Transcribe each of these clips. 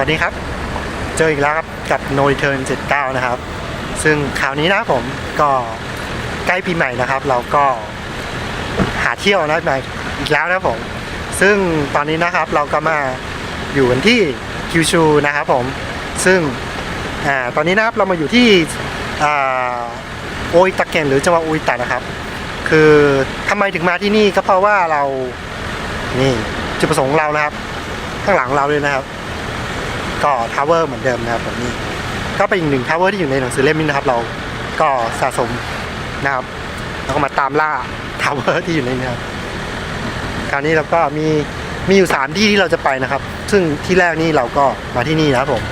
วัสดีครับ เจออีกแล้วครับกับ No Return 79 นะครับ ซึ่งคราวนี้นะผมก็ใกล้ปีใหม่นะครับ เราก็หาเที่ยวนะมาอีกแล้วนะผม ซึ่งตอนนี้นะครับเราก็มาอยู่กันที่คิวชูนะครับผม ซึ่งอ่าตอนนี้นะครับเรามาอยู่ที่อ่าโอิตะเกนหรือจังหวัดโออิตะนะครับ คือทำไมถึงมาที่นี่ก็เพราะว่าเรานี่จุดประสงค์เรานะครับ ข้างหลังเราเลยนะครับ ก็ทาวเวอร์เหมือนเดิมนะครับผมนี่ก็เป็นอีกหนึ่งทาวเวอร์ที่อยู่ในหนังสือเล่มนี้นะครับ เราก็สะสมนะครับแล้วก็มาตามล่าทาวเวอร์ที่อยู่ในนี้ครับคราวนี้เราก็มีมีอยู่สามที่ที่เราจะไปนะครับ ซึ่งที่แรกนี่เราก็มาที่นี่นะครับผม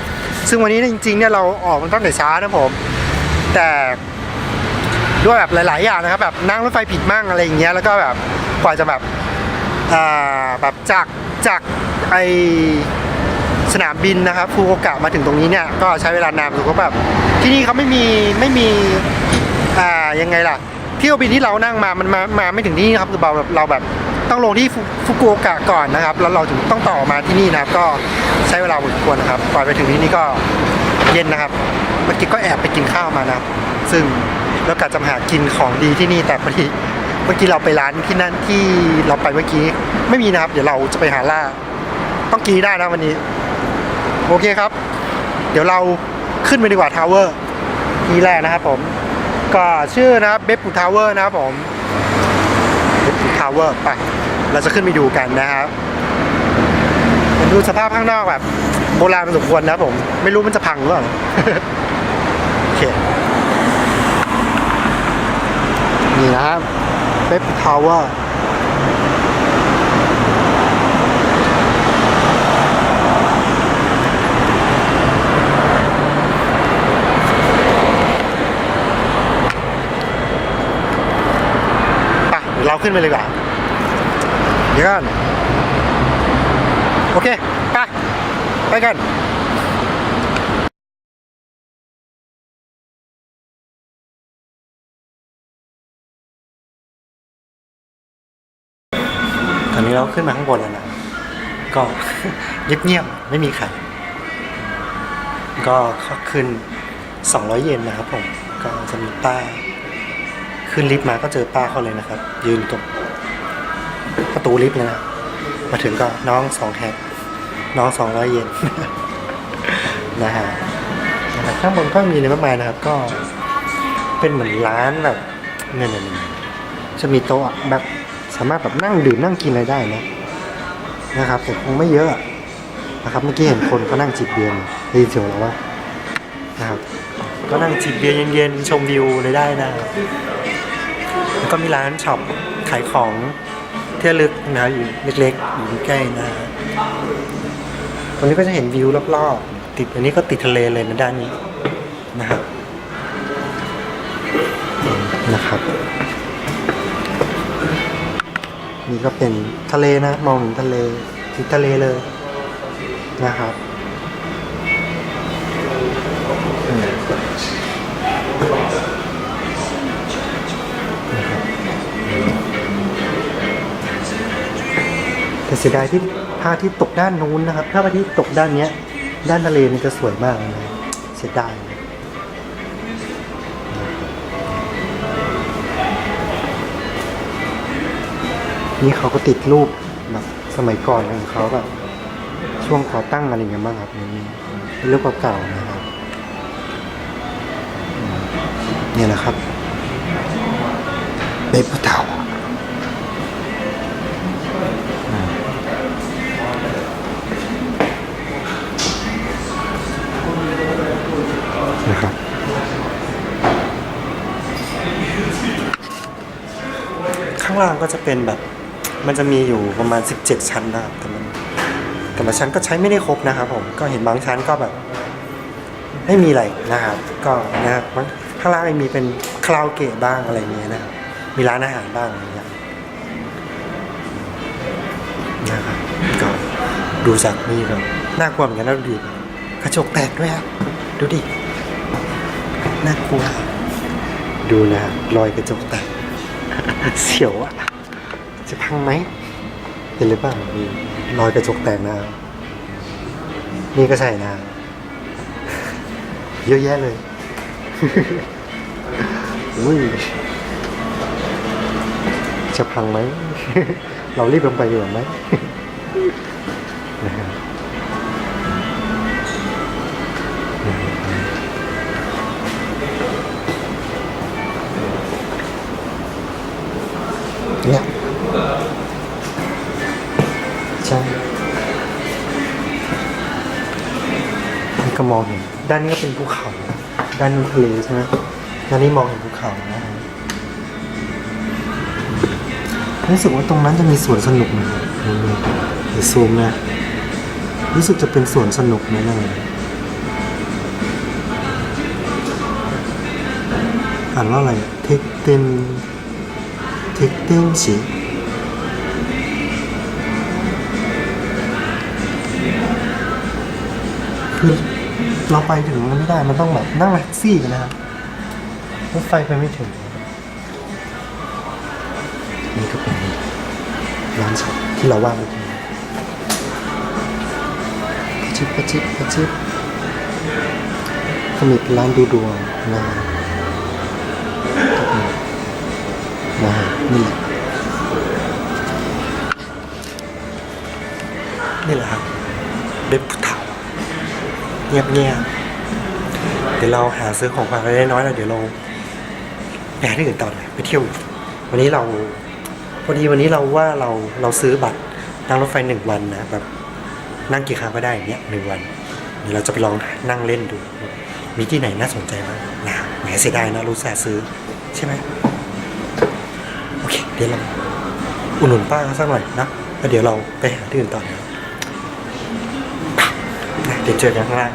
ซึ่งวันนี้จริงๆเนี่ยเราออกมาตั้งแต่เช้านะผม แต่ด้วยแบบหลาย ๆ อย่างนะครับแบบนั่งรถไฟผิดมั่งอะไรอย่างเงี้ยแล้วก็แบบกว่าจะแบบอ่าแบบจากจากไอ สนามบินนะครับฟูโอกะมาถึงตรงนี้เนี่ยก็ใช้เวลานานสุดก็แบบที่นี่เขาไม่มีไม่มีอ่ายังไงล่ะเที่ยวบินที่เรานั่งมามันมามาไม่ถึงที่นี่ครับคือเราแบบเราแบบต้องลงที่ฟุกุโอกะก่อนนะครับ แล้วเราถึงต้องต่อมาที่นี่นะครับ ก็ใช้เวลาพอสมควรนะครับก่อนไปถึงที่นี่ก็เย็นนะครับเมื่อกี้ก็แอบไปกินข้าวมานะครับ ซึ่งแล้วกะจะมาหากินของดีที่นี่แต่พอดีเมื่อกี้เราไปร้านที่นั่นที่เราไปเมื่อกี้ไม่มีนะครับ เดี๋ยวเราจะไปหาล่าต้องกินได้นะวันนี้ โอเคครับ เดี๋ยวเราขึ้นไปดีกว่าทาวเวอร์ที่แรกนะครับผมก็ชื่อนะครับเบฟปูทาวเวอร์นะครับผมเบปูทาวเวอร์ไปเราจะขึ้นไปดูกันนะครับดูสภาพข้างนอกแบบโบราณสมควรนะผมไม่รู้มันจะพังหรือเปล่าโอเคนี่นะครับเบฟปูทาวเวอร์ เราขึ้นไปเลยกว่าเดี๋ยวกันโอเค ไป ไปกันตอนนี้เราขึ้นมาข้างบนแล้วนะ ก็เงียบๆไม่มีใคร ก็ขึ้น 200 เยนนะครับผม ก็จะมีป้าย ขึ้นลิฟต์มาก็เจอป้าเขาเลยนะครับ ยืนตรงประตูลิฟต์เลยนะ มาถึงก็น้องสองแฮกน้องสองร้อยเยนนะฮะข้างบนก็มีอะไรมากมายนะครับ ก็เป็นเหมือนร้านแบบเนี่ยเนี่ยจะมีโต๊ะแบบสามารถแบบนั่งดื่มนั่งกินอะไรได้นะนะครับแต่คงไม่เยอะนะครับเมื่อกี้เห็นคนเขานั่งจิบเบียร์ได้ยินเสียงแล้วว่านะครับก็นั่งจิบเบียร์เย็นๆชมวิวเลยได้นะ แล้วก็มีร้านช็อปขายของเที่ระลึกนะอยู่เล็กๆอยู่ใกล้นะฮะตรงนี้ก็จะเห็นวิวรอบๆติดอันนี้ก็ติดทะเลเลยนะด้านนี้นะครับนะครับนี่ก็เป็นทะเลนะมองเห็นทะเลติดทะเลเลยนะครับ แต่เสียดายที่พระอาทิตย์ตกด้านนู้นนะครับ ถ้าพระอาทิตย์ตกด้านเนี้ย ด้านทะเลมันจะสวยมากเลยเสียดายนี่เขาก็ติดรูปแบบสมัยก่อนของเขาแบบช่วงก่อตั้งอะไรอย่างเงี้ยบ้างครับนี่เป็นรูปเก่าๆนะครับเนี่ยนะครับเบปเทานะครับ ล่างก็จะเป็นแบบ มันจะมีอยู่ประมาณ 17 ชั้นนะครับแต่มันแต่ละชั้นก็ใช้ไม่ได้ครบนะครับผมก็เห็นบางชั้นก็แบบ ไม่มีอะไรนะครับ ก็นะครับข้างล่างมีเป็นคาราโอเกะบ้างอะไรเงี้ยนะครับมีร้านอาหารบ้างอะไรอย่างเงี้ยนะครับก็ดูจากนี่ก็น่ากลัวเหมือนกันนะดูดิกระจกแตกด้วยครับดูดิน่ากลัว ดูนะรอยกระจกแตก เสียวอะจะพังไหมเห็นหรือเปล่ามีรอยกระจกแตกนะนี่ก็ใส่นะเยอะแยะเลยอุ้ยจะพังไหม เรารีบลงไปดีกว่าไหม ก็มองเห็น ด้านนี้ก็เป็นภูเขา ด้านนู้นทะเลใช่ไหมด้านนี้มองเห็นภูเขานะรู้สึกว่าตรงนั้นจะมีสวนสนุกนะนี่ๆเดี๋ยวซูมนะ รู้สึกจะเป็นสวนสนุกนะนั่นอ่านว่าอะไรเทคเต็นเทคเต็นสีคือ เราไปถึงมันไม่ได้ มันต้องแบบนั่งแท็กซี่กันนะครับรถไฟไปไม่ถึง นี่ก็เป็นร้านช็อปที่เราว่าเมื่อกี้กระชิบกระชิบกระชิบก็มีเป็นร้านดูดวงนะนะนี่แหละนี่แหละครับเด็บผู้เฒ่าเงียบเงียบๆเดี๋ยวเราหาซื้อของฝากอะไรน้อยๆแล้วเดี๋ยวเราไปหาที่อื่นต่อเลยไปเที่ยว วันนี้เราพอดีวันนี้เราว่าเราเราซื้อบัตรนั่งรถไฟหนึ่งวันนะแบบนั่งกี่ครั้งก็ได้อย่างเงี้ยหนึ่งวันเดี๋ยวเราจะไปลองนั่งเล่นดู มีที่ไหนน่าสนใจบ้างนะแหมเสียดายนะรู้สาซื้อใช่ไหมโอเค เดี๋ยวเราอุดหนุนป้าเขาสักหน่อยนะแล้วเดี๋ยวเราไปหาที่อื่นต่อนะเดี๋ยวเจอกันข้างล่าง